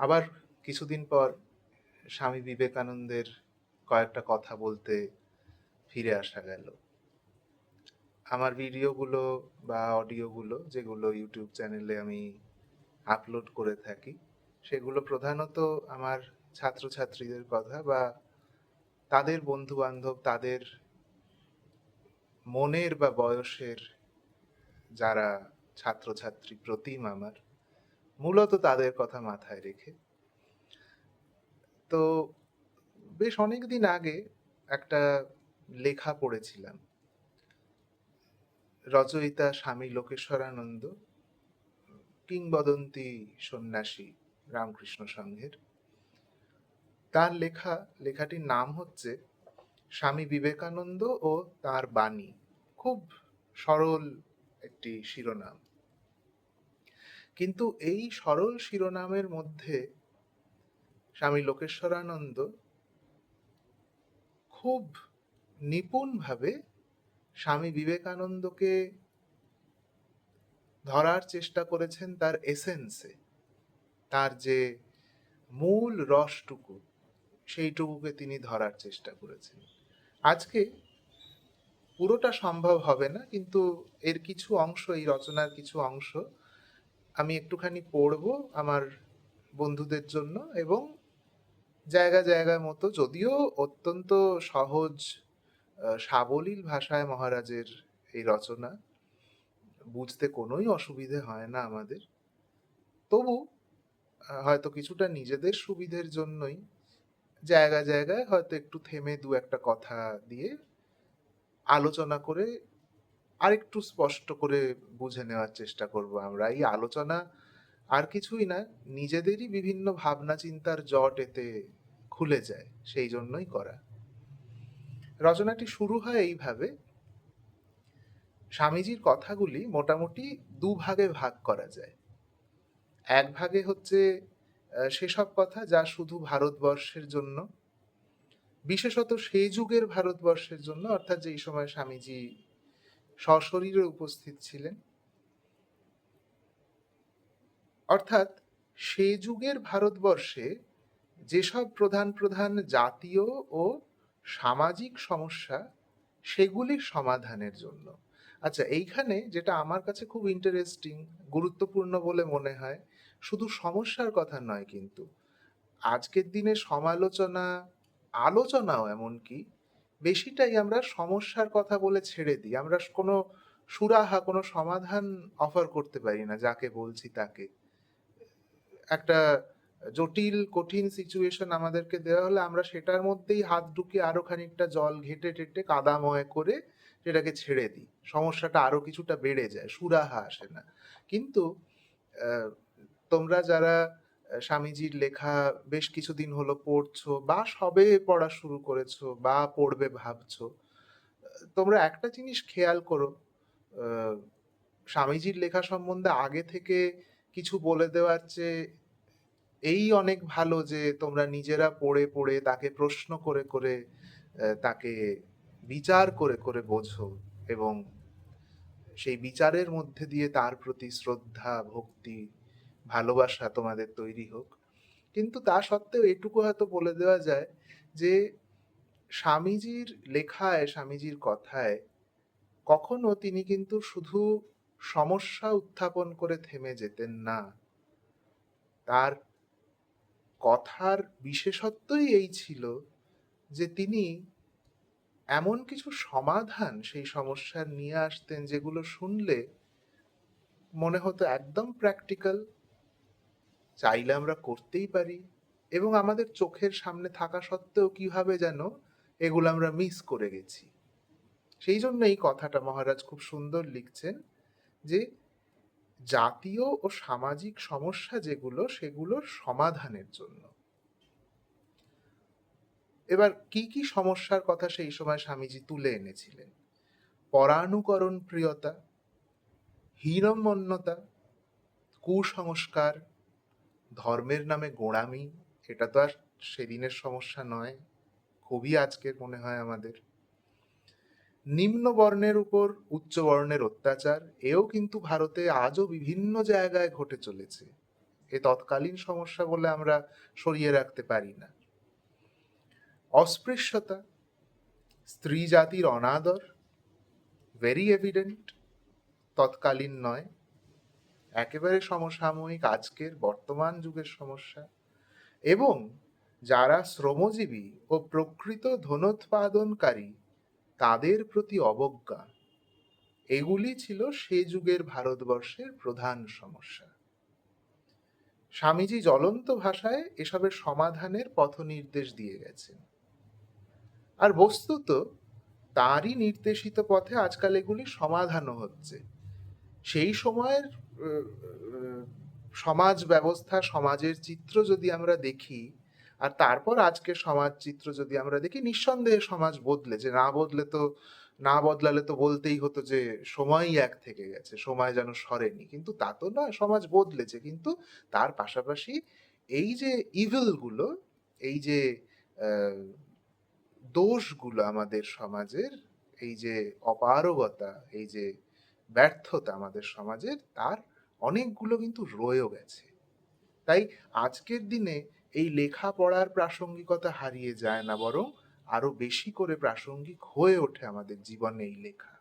আবার কিছুদিন পর স্বামী বিবেকানন্দের কয়েকটা কথা বলতে ফিরে আসা গেল। আমার ভিডিওগুলো বা অডিওগুলো যেগুলো ইউটিউব চ্যানেলে আমি আপলোড করে থাকি, সেগুলো প্রধানত আমার ছাত্রছাত্রীদের কথা বা তাদের বন্ধু বান্ধব তাদের মনের বা বয়সের যারা ছাত্রছাত্রী, প্রতিম আমার মূলত তাদের কথা মাথায় রেখে। তো বেশ অনেক দিন আগে একটা লেখা পড়েছিলাম। রচয়িতা স্বামী লোকেশ্বরানন্দ, কিংবদন্তি সন্ন্যাসী রামকৃষ্ণ সংঘের। তার লেখা, লেখাটির নাম হচ্ছে স্বামী বিবেকানন্দ ও তার বাণী। খুব সরল একটি শিরোনাম। কিন্তু এই সরল শিরোনামের মধ্যে স্বামী লোকেশ্বরানন্দ খুব নিপুণভাবে স্বামী বিবেকানন্দকে ধরার চেষ্টা করেছেন তার এসেন্সে তার যে মূল রসটুকু, সেইটুকুকে তিনি ধরার চেষ্টা করেছেন। আজকে পুরোটা সম্ভব হবে না, কিন্তু এর কিছু অংশ, এই রচনার কিছু অংশ আমি একটুখানি পড়ব আমার বন্ধুদের জন্য এবং জায়গা জায়গায় মতো যদিও অত্যন্ত সহজ সাবলীল ভাষায় মহারাজের এই রচনা, বুঝতে কোনোই অসুবিধে হয় না আমাদের। তবু হয়তো কিছুটা নিজেদের সুবিধের জন্যই জায়গা জায়গায় হয়তো একটু থেমে দু একটা কথা দিয়ে আলোচনা করে আরেকটু স্পষ্ট করে বুঝে নেওয়ার চেষ্টা করব আমরা। এই আলোচনা আর কিছুই না, নিজেদেরই বিভিন্ন ভাবনা চিন্তার জট এতে খুলে যায়, সেই জন্যই করা। রচনাটি শুরু হয় এইভাবে, স্বামীজির কথাগুলি মোটামুটি দু ভাগে ভাগ করা যায়। এক ভাগে হচ্ছে সেসব কথা যা শুধু ভারতবর্ষের জন্য, বিশেষত সেই যুগের ভারতবর্ষের জন্য, অর্থাৎ যেই সময় স্বামীজি সশরীরে উপস্থিত ছিলেন। অর্থাৎ সে যুগের ভারতবর্ষে যেসব প্রধান প্রধান জাতীয় ও সামাজিক সমস্যা, সেগুলির সমাধানের জন্য। আচ্ছা এইখানে যেটা আমার কাছে খুব ইন্টারেস্টিং গুরুত্বপূর্ণ বলে মনে হয়, শুধু সমস্যার কথা নয় কিন্তু। আজকের দিনে সমালোচনা, আলোচনাও এমনকি বেশিটাই আমরা সমস্যার কথা বলে ছেড়ে দিই। আমরা কোনো সুরাহা, কোনো সমাধান অফার করতে পারি না, যাকে বলছি তাকে। একটা জটিল, কঠিন সিচুয়েশন আমাদেরকে দেওয়া হলে আমরা সেটার মধ্যেই হাত ঢুকিয়ে আরও খানিকটা জল ঘেটে টেটে কাদাময় করে সেটাকে ছেড়ে দিই। সমস্যাটা আরও কিছুটা বেড়ে যায়, সুরাহা আসে না। কিন্তু তোমরা যারা স্বামীজির লেখা বেশ কিছুদিন হলো পড়ছো, বা সবে পড়া শুরু করেছ, বা পড়বে ভাবছ। তোমরা একটা জিনিস খেয়াল করো স্বামীজির লেখা সম্বন্ধে আগে থেকে কিছু বলে দেওয়ার চেয়ে এই অনেক ভালো যে তোমরা নিজেরা পড়ে পড়ে তাকে প্রশ্ন করে করে তাকে বিচার করে করে বোঝো এবং সেই বিচারের মধ্যে দিয়ে তার প্রতি শ্রদ্ধা, ভক্তি ভালোবাসা তোমাদের তৈরি হোক। কিন্তু তা সত্ত্বেও এটুকু হয়তো বলে দেওয়া যায় যে, স্বামীজির লেখায়, স্বামীজির কথায় কখনো তিনি কিন্তু শুধু সমস্যা উত্থাপন করে থেমে যেতেন না। তার কথার বিশেষত্বই এই ছিল যে, তিনি এমন কিছু সমাধান সেই সমস্যার নিয়ে আসতেন যেগুলো শুনলে মনে হতো একদম প্র্যাকটিক্যাল চাইলে আমরা করতেই পারি। এবং আমাদের চোখের সামনে থাকা সত্ত্বেও কীভাবে যেন এগুলো আমরা মিস করে গেছি। সেই জন্য এই কথাটা মহারাজ খুব সুন্দর লিখছেন যে, জাতীয় ও সামাজিক সমস্যা যেগুলো, সেগুলোর সমাধানের জন্য। এবার কি কি সমস্যার কথা সেই সময় স্বামীজি তুলে এনেছিলেন? পরানুকরণ প্রিয়তা হীনমন্যতা, কুসংস্কার ধর্মের নামে গোঁড়ামি, এটা তো আর সেদিনের সমস্যা নয়। খুবই আজকের মনে হয় আমাদের। নিম্ন বর্ণের উপর উচ্চ বর্ণের অত্যাচার, এও কিন্তু ভারতে আজও বিভিন্ন জায়গায় ঘটে চলেছে। এ তৎকালীন সমস্যা বলে আমরা সরিয়ে রাখতে পারি না। অস্পৃশ্যতা স্ত্রী জাতির অনাদর ভেরি এভিডেন্ট তৎকালীন নয়। একেবারে সমসাময়িক আজকের বর্তমান যুগের সমস্যা এবং যারা শ্রমজীবী ও প্রকৃত ধনোৎপাদনকারী, তাদের প্রতি অবজ্ঞা। এগুলি ছিল সে যুগের ভারতবর্ষের প্রধান সমস্যা। স্বামীজি জ্বলন্ত ভাষায় এসবের সমাধানের পথ নির্দেশ দিয়ে গেছেন। আর বস্তুত তারই নির্দেশিত পথে আজকাল এগুলি সমাধানও হচ্ছে। সেই সময়ের সমাজ ব্যবস্থা, সমাজের চিত্র যদি আমরা দেখি, আর তারপর আজকে সমাজ চিত্র যদি আমরা দেখি, নিঃসন্দেহে সমাজ বদলেছে না বদলে তো, না বদলালে তো বলতেই হতো যে সময়ই এক থেকে গেছে, সময় যেন সরেনি। কিন্তু তা তো নয়, সমাজ বদলেছে। কিন্তু তার পাশাপাশি এই যে ইভিলগুলো এই যে দোষগুলো আমাদের সমাজের, এই যে অপারগতা, এই যে ব্যর্থতা আমাদের সমাজের, তার অনেকগুলো কিন্তু রয়েও গেছে। তাই আজকের দিনে এই লেখা পড়ার প্রাসঙ্গিকতা হারিয়ে যায় না, বরং আরও বেশি করে প্রাসঙ্গিক হয়ে ওঠে আমাদের জীবনে এই লেখা।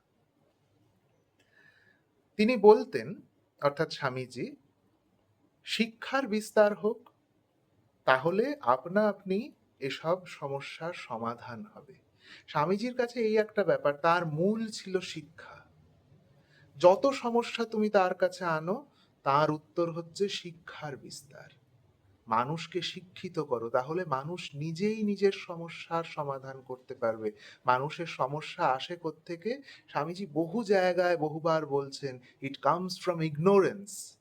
তিনি বলতেন, অর্থাৎ স্বামীজি, শিক্ষার বিস্তার হোক, তাহলে আপনা আপনি এসব সমস্যার সমাধান হবে। স্বামীজির কাছে এই একটা ব্যাপার, তার মূল ছিল শিক্ষা। যত সমস্যা তুমি তার কাছে আনো, তার উত্তর হচ্ছে শিক্ষার বিস্তার। মানুষকে শিক্ষিত করো, তাহলে মানুষ নিজেই নিজের সমস্যার সমাধান করতে পারবে। মানুষের সমস্যা আসে থেকে স্বামীজি বহু জায়গায় বহুবার বলছেন ইট কামস ফ্রম ইগনোরেন্স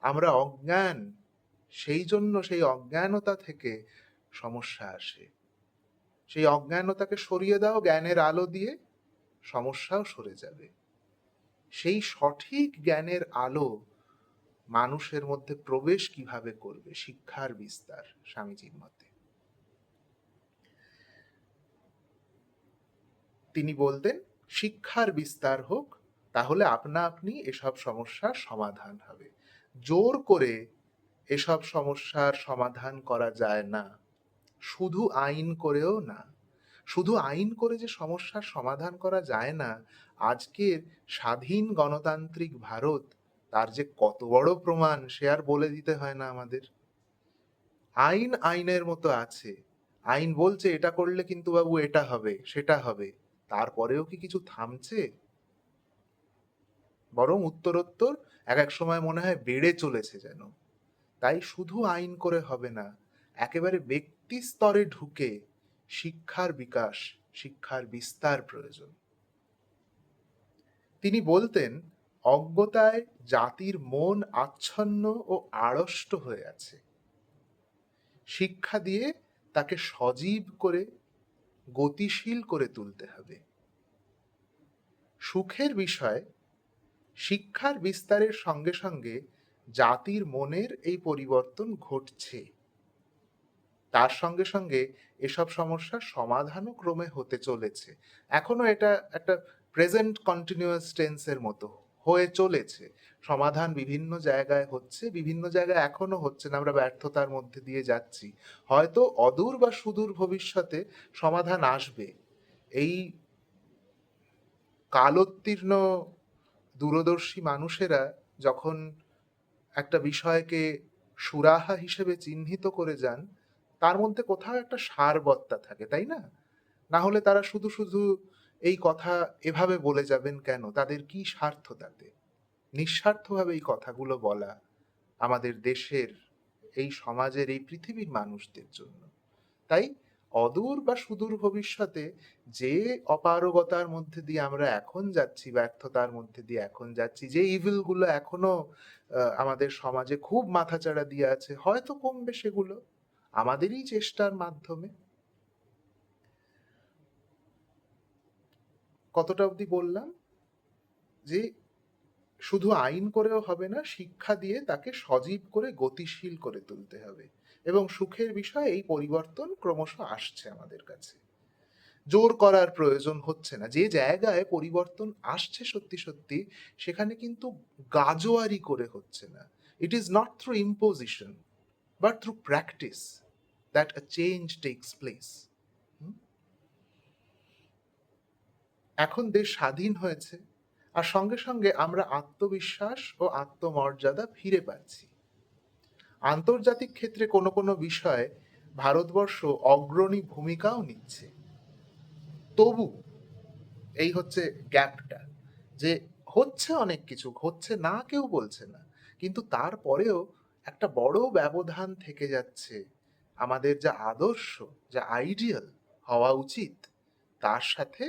আমরা অজ্ঞান, সেই জন্য সেই অজ্ঞানতা থেকে সমস্যা আসে। সেই অজ্ঞানতাকে সরিয়ে দাও, জ্ঞানের আলো দিয়ে সমস্যাও সরে যাবে। সেই সঠিক জ্ঞানের আলো মানুষের মধ্যে প্রবেশ কীভাবে করবে? শিক্ষার বিস্তার স্বামীজির মতে। তিনি বলতেন, শিক্ষার বিস্তার হোক, তাহলে আপনা আপনি এসব সমস্যার সমাধান হবে। জোর করে এসব সমস্যার সমাধান করা যায় না। শুধু আইন করেও না শুধু আইন করে যে সমস্যার সমাধান করা যায় না, আজকের স্বাধীন গণতান্ত্রিক ভারত, তার যে কত বড় প্রমাণ, সে আর বলে দিতে হয় না আমাদের। আইন আইনের মতো আছে। আইন বলছে, এটা করলে কিন্তু বাবু এটা হবে, সেটা হবে। তারপরেও কি কিছু থামছে? বরং উত্তরোত্তর এক এক সময় মনে হয় বেড়ে চলেছে যেন। তাই শুধু আইন করে হবে না, একেবারে ব্যক্তি স্তরে ঢুকে শিক্ষার বিকাশ, শিক্ষার বিস্তার প্রয়োজন। তিনি বলতেন, অজ্ঞতায় জাতির মন আচ্ছন্ন ও আড়ষ্ট হয়ে আছে। শিক্ষা দিয়ে তাকে সজীব করে, গতিশীল করে তুলতে হবে। সুখের বিষয়, শিক্ষার বিস্তারের সঙ্গে সঙ্গে জাতির মনের এই পরিবর্তন ঘটছে। তার সঙ্গে সঙ্গে এসব সমস্যার সমাধানও ক্রমে হতে চলেছে। এখনও এটা একটা প্রেজেন্ট কন্টিনিউয়াস টেন্সের মতো হয়ে চলেছে। সমাধান বিভিন্ন জায়গায় হচ্ছে, বিভিন্ন জায়গায় এখনও হচ্ছে না, আমরা ব্যর্থতার মধ্যে দিয়ে যাচ্ছি। হয়তো অদূর বা সুদূর ভবিষ্যতে সমাধান আসবে। এই কালোত্তীর্ণ দূরদর্শী মানুষেরা যখন একটা বিষয়কে সুরাহা হিসেবে চিহ্নিত করে যান তার মধ্যে কোথাও একটা সারবত্তা থাকে, তাই না? না হলে তারা শুধু শুধু এই কথা এভাবে বলে যাবেন কেন? তাদের কি স্বার্থ তাতে? নিঃস্বার্থভাবে এই কথাগুলো বলা আমাদের দেশের, এই সমাজের, এই পৃথিবীর মানুষদের জন্য। তাই অদূর বা সুদূর ভবিষ্যতে যে অপারগতার মধ্যে দিয়ে আমরা এখন যাচ্ছি ব্যর্থতার মধ্যে দিয়ে এখন যাচ্ছি, যে ইভিলগুলো এখনও আমাদের সমাজে খুব মাথাচাড়া দিয়ে আছে, হয়তো কমবে সেগুলো। আমাদেরই চেষ্টার মাধ্যমে। কতটা অবধি বললাম? যে শুধু আইন করেও হবে না শিক্ষা দিয়ে তাকে সজীব করে গতিশীল করে তুলতে হবে। এবং সুখের বিষয় এই পরিবর্তন ক্রমশ আসছে আমাদের কাছে। জোর করার প্রয়োজন হচ্ছে না। যে জায়গায় পরিবর্তন আসছে সত্যি সত্যি সেখানে কিন্তু গাজোয়ারি করে হচ্ছে না। It is not through imposition, but through practice, that a change takes place. এখন দেশ স্বাধীন হয়েছে, আর সঙ্গে সঙ্গে আমরা আত্মবিশ্বাস ও আত্মমর্যাদা ফিরে পাচ্ছি। আন্তর্জাতিক ক্ষেত্রে কোনো কোনো বিষয়ে ভারতবর্ষ অগ্রণী ভূমিকাও নিচ্ছে। তবু এই হচ্ছে গ্যাপটা, যে হচ্ছে অনেক কিছু, হচ্ছে না কেউ বলছে না। কিন্তু তারপরেও একটা বড় ব্যবধান থেকে যাচ্ছে। আমাদের যা আদর্শ, যা আইডিয়াল হওয়া উচিত, তার সাথে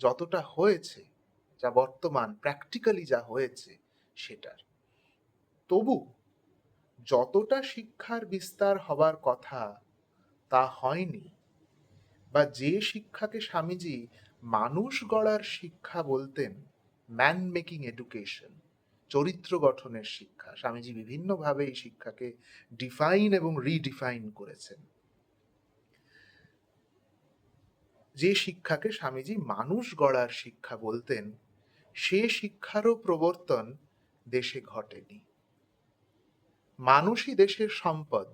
যতটা হয়েছে, যা বর্তমান প্র্যাকটিক্যালি যা হয়েছে, সেটার। তবু যতটা শিক্ষার বিস্তার হবার কথা তা হয়নি, বা যে শিক্ষাকে স্বামীজি মানুষ গড়ার শিক্ষা বলতেন ম্যান মেকিং এডুকেশন চরিত্র গঠনের শিক্ষা। স্বামীজি বিভিন্নভাবে এই শিক্ষাকে ডিফাইন এবং রিডিফাইন করেছেন। যে শিক্ষাকে স্বামীজি মানুষ গড়ার শিক্ষা বলতেন, সে শিক্ষারও প্রবর্তন দেশে ঘটেনি। মানুষই দেশের সম্পদ,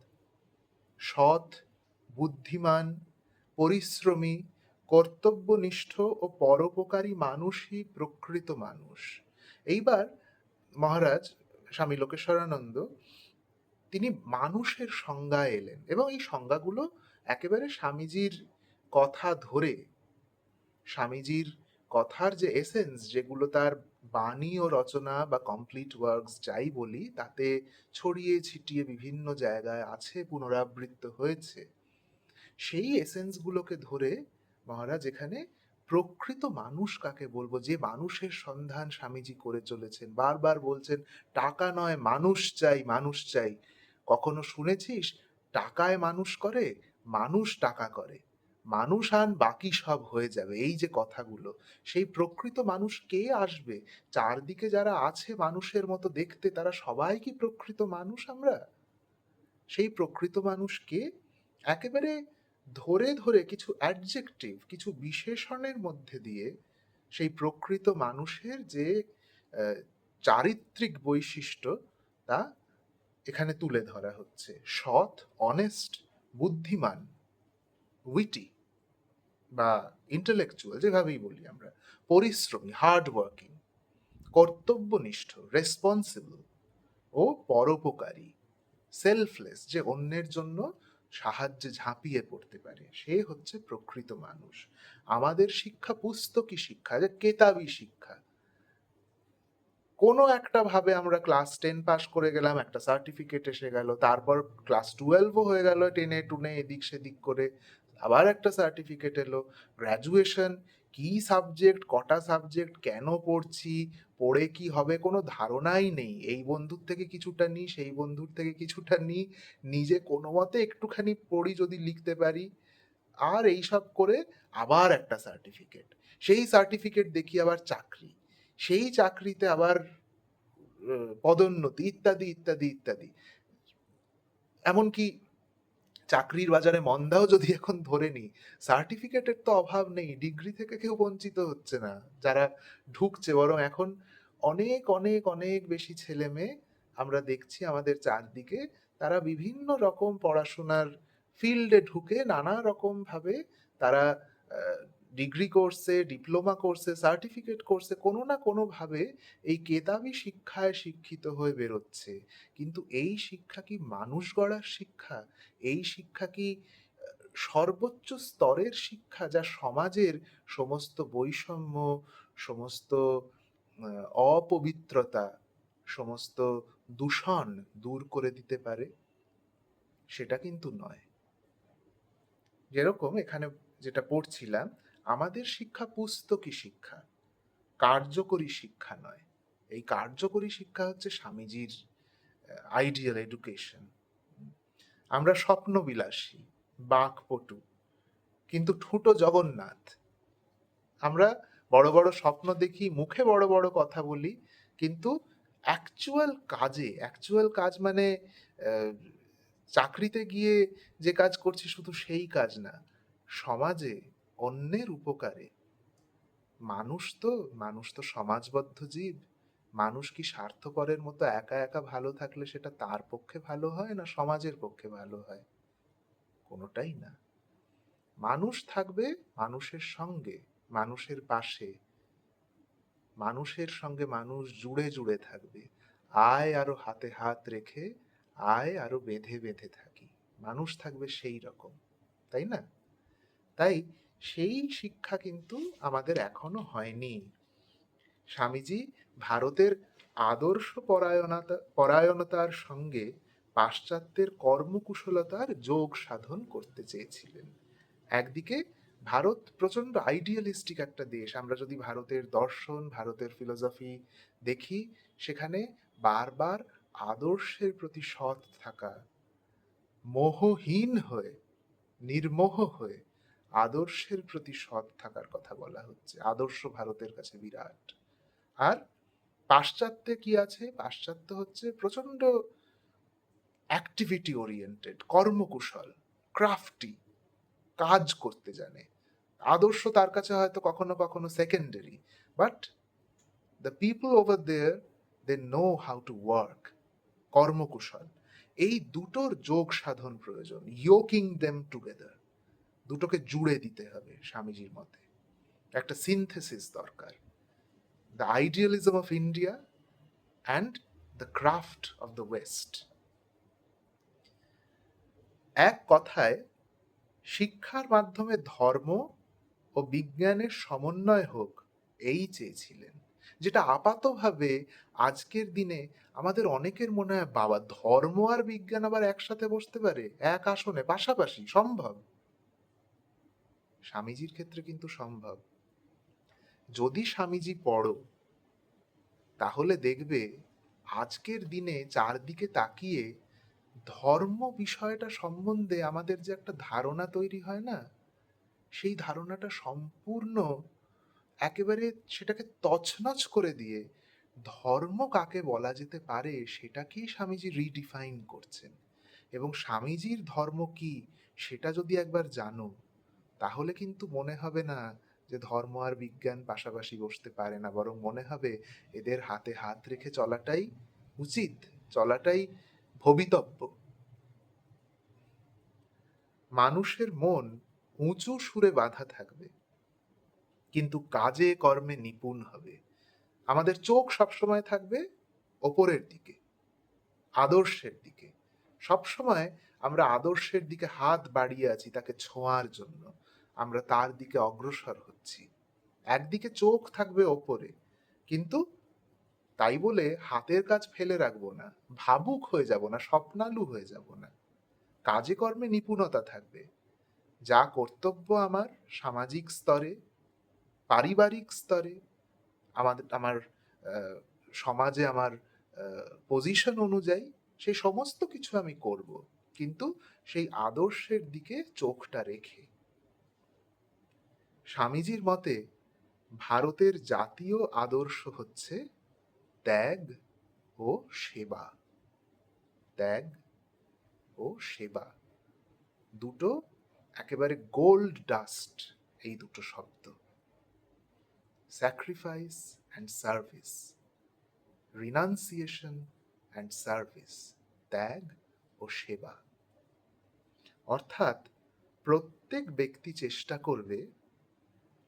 সৎ, বুদ্ধিমান, পরিশ্রমী, কর্তব্যনিষ্ঠ ও পরোপকারী মানুষই প্রকৃত মানুষ। এইবার মহারাজ স্বামী লোকেশ্বরানন্দ, তিনি মানুষের সংজ্ঞায় এলেন এবং এই সংজ্ঞাগুলো একেবারে স্বামীজির কথা ধরে, স্বামীজির কথার যে এসেন্স যেগুলো তার বাণী ও রচনা বা কমপ্লিট ওয়ার্কস যাই বলি, তাতে ছড়িয়ে ছিটিয়ে বিভিন্ন জায়গায় আছে, পুনরাবৃত্ত হয়েছে। সেই এসেন্সগুলোকে ধরে মহারাজ এখানে প্রকৃত মানুষ কাকে বলব? যে মানুষের সন্ধান স্বামীজি করে চলেছেন। বারবার বলছেন, টাকা নয়, মানুষ চাই মানুষ চাই। কখনো শুনেছিস? টাকায় মানুষ করে, মানুষ টাকা করে। মানুষ আন, বাকি সব হয়ে যাবে। এই যে কথাগুলো, সেই প্রকৃত মানুষ কে আসবে? চারদিকে যারা আছে মানুষের মতো দেখতে, তারা সবাই কি প্রকৃত মানুষ আমরা? সেই প্রকৃত মানুষকে একেবারে ধরে ধরে কিছু অ্যাডজেক্টিভ কিছু বিশেষণের মধ্যে দিয়ে সেই প্রকৃত মানুষের যে চারিত্রিক বৈশিষ্ট্য, তা এখানে তুলে ধরা হচ্ছে। সৎ অনেস্ট বুদ্ধিমান উইটি বা ইন্টেলেকচুয়াল যেভাবেই বলি আমরা। পরিশ্রমী হার্ড ওয়ার্কিং কর্তব্যনিষ্ঠ রেসপন্সিবল ও পরোপকারী সেলফলেস যে অন্যের জন্য সাহায্যে ঝাঁপিয়ে পড়তে পারে। সে হচ্ছে প্রকৃত মানুষ। আমাদের শিক্ষা পুস্তকি শিক্ষা, যে কেতাবি শিক্ষা। কোনো একটা ভাবে আমরা ক্লাস টেন পাস করে গেলাম, একটা সার্টিফিকেট এসে গেল, তারপর ক্লাস টুয়েলভও হয়ে গেল টেনে টুনে এদিক সেদিক করে। আবার একটা সার্টিফিকেট এলো গ্র্যাজুয়েশন কি সাবজেক্ট কটা সাবজেক্ট কেন পড়ছি, পড়ে কি হবে, কোনো ধারণাই নেই। এই বন্ধুর থেকে কিছুটা নিই সেই বন্ধুর থেকে কিছুটা নিই নিজে কোনো মতে একটুখানি পড়ি যদি লিখতে পারি। আর এই সব করে আবার একটা সার্টিফিকেট সেই সার্টিফিকেট দেখি আবার চাকরি। সেই চাকরিতে আবার পদোন্নতি, ইত্যাদি ইত্যাদি ইত্যাদি। এমনকি চাকরির বাজারে মন্দাও যদি এখন ধরে নি সার্টিফিকেটের তো অভাব নেই ডিগ্রি থেকে কেউ বঞ্চিত হচ্ছে না। যারা ঢুকছে, বরং এখন অনেক অনেক অনেক বেশি ছেলে মেয়ে আমরা দেখছি আমাদের চারদিকে, তারা বিভিন্ন রকম পড়াশোনার ফিল্ডে ঢুকে নানা রকম ভাবে তারা ডিগ্রি কোর্সে, ডিপ্লোমা কোর্সে, সার্টিফিকেট কোর্সে কোনো না কোনোভাবে এই কেতাবি শিক্ষায় শিক্ষিত হয়ে বেরোচ্ছে। কিন্তু এই শিক্ষা কি মানুষ গড়ার শিক্ষা? এই শিক্ষা কি সর্বোচ্চ স্তরের শিক্ষা যা সমাজের সমস্ত বৈষম্য, সমস্ত অপবিত্রতা, সমস্ত দূষণ দূর করে দিতে পারে? সেটা কিন্তু নয়। যেরকম এখানে যেটা পড়ছিলাম আমাদের শিক্ষা পুস্তকি শিক্ষা, কার্যকরী শিক্ষা নয়। এই কার্যকরী শিক্ষা হচ্ছে স্বামীজির আইডিয়াল এডুকেশন আমরা স্বপ্নবিলাসী, বাকপটু, কিন্তু ঠুটো জগন্নাথ। আমরা বড় বড় স্বপ্ন দেখি, মুখে বড় বড় কথা বলি, কিন্তু অ্যাকচুয়াল কাজে অ্যাকচুয়াল কাজ মানে চাকরিতে গিয়ে যে কাজ করছি শুধু সেই কাজ না, সমাজে অন্যের উপকারে। মানুষ তো মানুষ তো সমাজবদ্ধ জীব। মানুষ কি স্বার্থপরের মতো একা একা ভালো থাকলে সেটা তার পক্ষে ভালো হয় না সমাজের পক্ষে ভালো হয়? কোনোটাই না। মানুষ থাকবে মানুষের সঙ্গে, মানুষের পাশে। মানুষের সঙ্গে মানুষ জুড়ে জুড়ে থাকবে। আয় আরও হাতে হাত রেখে, আয় আরও বেঁধে বেঁধে থাকি। মানুষ থাকবে সেই রকম, তাই না? তাই সেই শিক্ষা কিন্তু আমাদের এখনও হয়নি। স্বামীজি ভারতের আদর্শ পরায়ণতা, পরায়ণতার সঙ্গে পাশ্চাত্যের কর্মকুশলতার যোগ সাধন করতে চেয়েছিলেন। একদিকে ভারত প্রচণ্ড আইডিয়ালিস্টিক একটা দেশ। আমরা যদি ভারতের দর্শন, ভারতের ফিলোসফি দেখি, সেখানে বারবার আদর্শের প্রতি সৎ থাকা, মোহহীন হয়ে, নির্মোহ হয়ে আদর্শের প্রতি সৎ থাকার কথা বলা হচ্ছে। আদর্শ ভারতের কাছে বিরাট। আর পাশ্চাত্যে কি আছে? পাশ্চাত্য হচ্ছে প্রচণ্ড অ্যাক্টিভিটি ওরিয়েন্টেড কর্মকুশল ক্রাফটি কাজ করতে জানে। আদর্শ তার কাছে হয়তো কখনো কখনো secondary but the people over there they know how to work কর্মকুশল। এই দুটোর যোগ সাধন প্রয়োজন ইয়োকিং দেম টুগেদার দুটোকে জুড়ে দিতে হবে স্বামীজির মতে। একটা সিনথেসিস দরকার। The idealism of India and the craft of the west এক কথায়, শিক্ষার মাধ্যমে ধর্ম ও বিজ্ঞানের সমন্বয় হোক, এই চেয়েছিলেন। যেটা আপাতভাবে আজকের দিনে আমাদের অনেকের মনে হয়, বাবা, ধর্ম আর বিজ্ঞান আবার একসাথে বসতে পারে। এক আসনে, পাশাপাশি, সম্ভব। স্বামীজির ক্ষেত্রে কিন্তু সম্ভব। যদি স্বামীজি পড়ো, তাহলে দেখবে আজকের দিনে চারদিকে তাকিয়ে ধর্ম বিষয়টা সম্বন্ধে আমাদের যে একটা ধারণা তৈরি হয় না, সেই ধারণাটা সম্পূর্ণ একেবারে সেটাকে তছনছ করে দিয়ে ধর্ম কাকে বলা যেতে পারে সেটাকেই স্বামীজি রিডিফাইন করছেন। এবং স্বামীজির ধর্ম কি সেটা যদি একবার জানো তাহলে কিন্তু মনে হবে না যে ধর্ম আর বিজ্ঞান পাশাপাশি বসতে পারে না। বরং মনে হবে এদের হাতে হাত রেখে চলাটাই উচিত, চলাটাই ভবিতব্য। মানুষের মন উঁচু সুরে বাঁধা থাকবে। কিন্তু কাজে, কর্মে নিপুণ হবে। আমাদের চোখ সবসময় থাকবে ওপরের দিকে, আদর্শের দিকে। সবসময় আমরা আদর্শের দিকে হাত বাড়িয়ে আছি তাকে ছোঁয়ার জন্য। আমরা তার দিকে অগ্রসর হচ্ছি। একদিকে চোখ থাকবে ওপরে, কিন্তু তাই বলে হাতের কাজ ফেলে রাখব না, ভাবুক হয়ে যাব না, স্বপ্নালু হয়ে যাব না। কাজে কর্মে নিপুণতা থাকবে। যা কর্তব্য আমার সামাজিক স্তরে, পারিবারিক স্তরে আমাদের আমার সমাজে আমার পজিশন অনুযায়ী সেই সমস্ত কিছু আমি করব। কিন্তু সেই আদর্শের দিকে চোখটা রেখে। স্বামীজির মতে, ভারতের জাতীয় আদর্শ হচ্ছে ত্যাগ ও সেবা। ত্যাগ ও সেবা। দুটো একেবারে গোল্ড ডাস্ট, এই দুটো শব্দ। Sacrifice and service. Renunciation and service. ত্যাগ ও সেবা। অর্থাৎ প্রত্যেক ব্যক্তি চেষ্টা করবে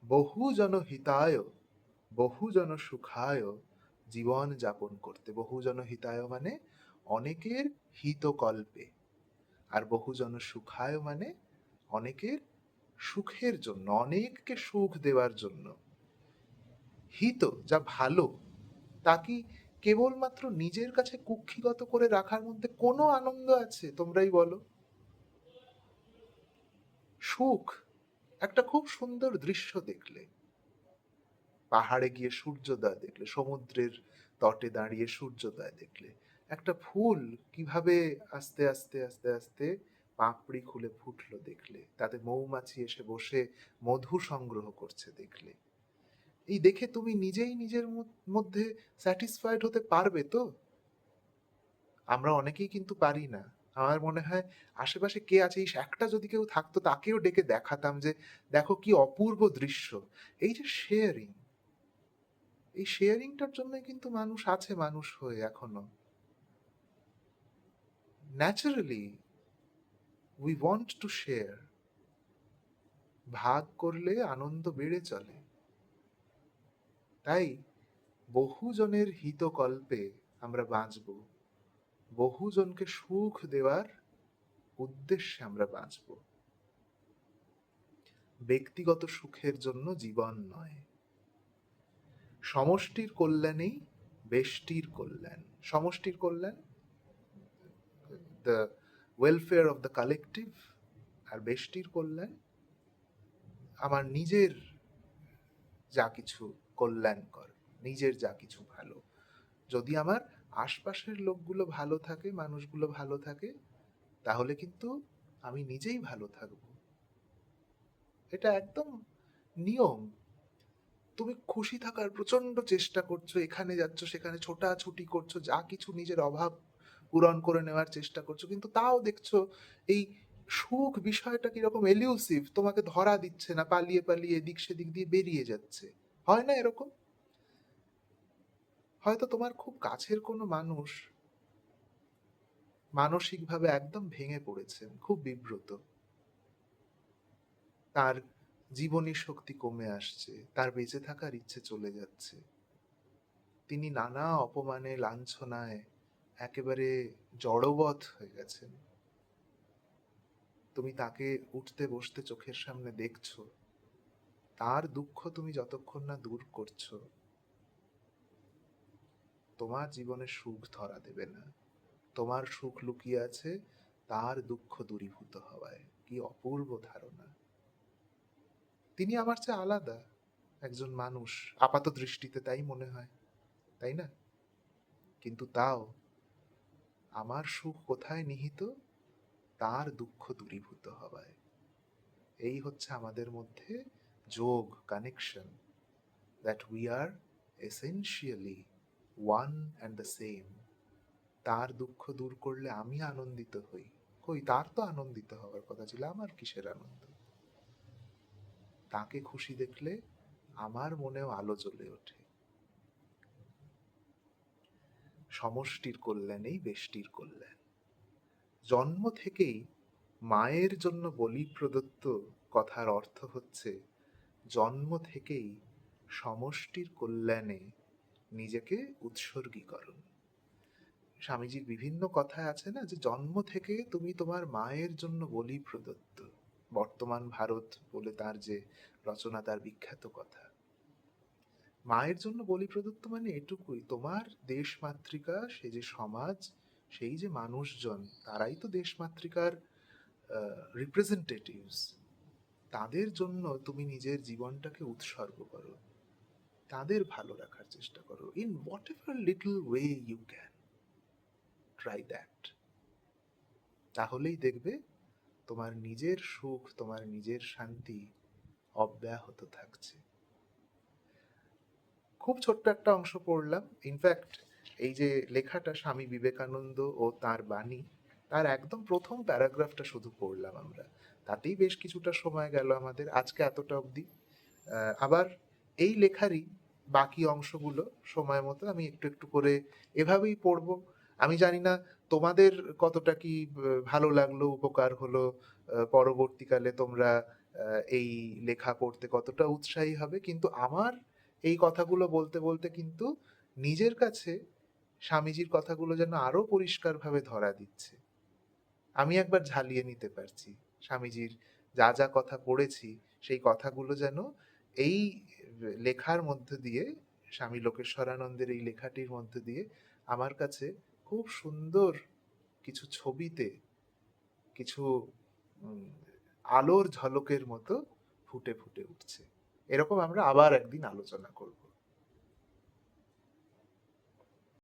বহুজন হিতায়, বহুজন সুখায় জীবন যাপন করতে। বহুজন হিতায় মানে অনেকের হিতকল্পে। আর বহুজন সুখায় মানে অনেকের সুখের জন্য, অনেককে সুখ দেওয়ার জন্য। হিত যা ভালো, তা কি কেবলমাত্র নিজের কাছে কুক্ষিগত করে রাখার মধ্যে কোনো আনন্দ আছে? তোমরাই বলো। সুখ একটা খুব সুন্দর দৃশ্য দেখলে। পাহাড়ে গিয়ে সূর্যোদয় দেখলে, সমুদ্রের তটে দাঁড়িয়ে সূর্যোদয় দেখলে। একটা ফুল কীভাবে আস্তে আস্তে আস্তে আস্তে পাপড়ি খুলে ফুটলো দেখলে। তাতে মৌমাছি এসে বসে মধু সংগ্রহ করছে দেখলে। এই দেখে তুমি নিজেই নিজের মধ্যে স্যাটিসফাইড হতে পারবে তো? আমরা অনেকেই কিন্তু পারি না। আমার মনে হয় আশেপাশে কে আছে? এই একটা যদি কেউ থাকতো তাকেও ডেকে দেখাতাম যে, দেখো কি অপূর্ব দৃশ্য। এই যে শেয়ারিং এই শেয়ারিংটার জন্যই কিন্তু মানুষ আছে মানুষ হয়ে এখনও। Naturally we want to share ভাগ করলে আনন্দ বেড়ে চলে। তাই বহুজনের হিতকল্পে আমরা বাঁচব। বহুজনকে সুখ দেওয়ার উদ্দেশ্যে আমরা বাঁচব। ব্যক্তিগত সুখের জন্য জীবন নয়। সমষ্টির কল্যাণেই বেষ্টির কল্যাণ। সমষ্টির কল্যাণ? The welfare of the collective আর বেষ্টির কল্যাণ? আমার নিজের যা কিছু কল্যাণকর, নিজের যা কিছু ভালো। যদি আমার আশপাশের লোকগুলো ভালো থাকে, মানুষগুলো ভালো থাকে, তাহলে কিন্তু আমি নিজেই ভালো থাকব। এটা একদম নিয়ম। তুমি খুশি থাকার প্রচণ্ড চেষ্টা করছ, এখানে যাচ্ছ, সেখানে ছোটাছুটি করছ, যা কিছু নিজের অভাব পূরণ করে নেওয়ার চেষ্টা করছ, কিন্তু তাও দেখছ এই সুখ বিষয়টা কীরকম এলিউসিভ তোমাকে ধরা দিচ্ছে না, পালিয়ে পালিয়ে এদিক সেদিক দিয়ে বেরিয়ে যাচ্ছে। হয় না এরকম? হয়তো তোমার খুব কাছের কোনো মানুষ মানসিকভাবে একদম ভেঙে পড়েছেন, খুব বিব্রত। তার জীবনী শক্তি কমে আসছে, তার বেঁচে থাকার ইচ্ছে চলে যাচ্ছে। তিনি নানা অপমানে, লাঞ্ছনায় একেবারে জড়বৎ হয়ে গেছেন। তুমি তাকে উঠতে বসতে চোখের সামনে দেখছ। তার দুঃখ তুমি যতক্ষণ না দূর করছ। তোমার জীবনে সুখ ধরা দেবে না। তোমার সুখ লুকিয়ে আছে, তার দুঃখ দূরীভূত হওয়ায়। কি অপূর্ব ধারণা। তিনি আমার চেয়ে আলাদা, একজন মানুষ। আপাত দৃষ্টিতে তাই মনে হয়, তাই না? কিন্তু তাও, আমার সুখ কোথায় নিহিত? তার দুঃখ দূরীভূত হওয়ায়। এই হচ্ছে আমাদের মধ্যে যোগ connection that we are essentially one and the same তার দুঃখ দূর করলে আমি আনন্দিত হই। কই, তার তো আনন্দিত হওয়ার কথা ছিল, আমার কিসের আনন্দ? তাকে খুশি দেখলে আমার মনেও আলো জ্বলে ওঠে। সমষ্টির কল্যাণেই বেষ্টির কল্যাণ। জন্ম থেকেই মায়ের জন্য বলি প্রদত্ত কথার অর্থ হচ্ছে, জন্ম থেকেই সমষ্টির কল্যাণে নিজেকে উৎসর্গীকরণ। স্বামীজির বিভিন্ন কথায় আছে না যে, জন্ম থেকে তুমি তোমার মায়ের জন্য বলি প্রদত্ত। বর্তমান ভারত বলে তার যে রচনা, তার বিখ্যাত কথা। মায়ের জন্য বলি প্রদত্ত মানে এটুকুই। তোমার দেশ মাতৃকা সে যে সমাজ, সেই যে মানুষজন, তারাই তো দেশ মাতৃকার রিপ্রেজেন্টেটিভস তাদের জন্য তুমি নিজের জীবনটাকে উৎসর্গ করো। তাদের ভালো রাখার চেষ্টা করো in whatever little way you can try that তাহলেই দেখবে তোমার নিজের সুখ, তোমার নিজের শান্তি অব্যাহত থাকছে। খুব ছোট্ট একটা অংশ পড়লাম। ইনফ্যাক্ট এই যে লেখাটা স্বামী বিবেকানন্দ ও তার বাণী, তার একদম প্রথম প্যারাগ্রাফটা শুধু পড়লাম আমরা। তাতেই বেশ কিছুটা সময় গেল আমাদের। আজকে এতটা অবধি। আবার এই লেখারই বাকি অংশগুলো সময় মতো আমি একটু একটু করে এভাবেই পড়ব। আমি জানি না তোমাদের কতটা কি ভালো লাগল, উপকার হলো পরবর্তীকালে তোমরা এই লেখা পড়তে কতটা উৎসাহী হবে। কিন্তু আমার এই কথাগুলো বলতে বলতে কিন্তু নিজের কাছে স্বামীজির কথাগুলো যেন আরও পরিষ্কারভাবে ধরা দিচ্ছে। আমি একবার ঝালিয়ে নিতে পারছি। স্বামীজির যা যা কথা পড়েছি, সেই কথাগুলো যেন এই লেখার মধ্য দিয়ে, স্বামী লোকেশ্বরানন্দের এই লেখাটির মধ্য দিয়ে আমার কাছে খুব সুন্দর কিছু ছবিতে, কিছু আলোর ঝলকের মতো ফুটে ফুটে উঠছে। এরকম আমরা আবার একদিন আলোচনা করব।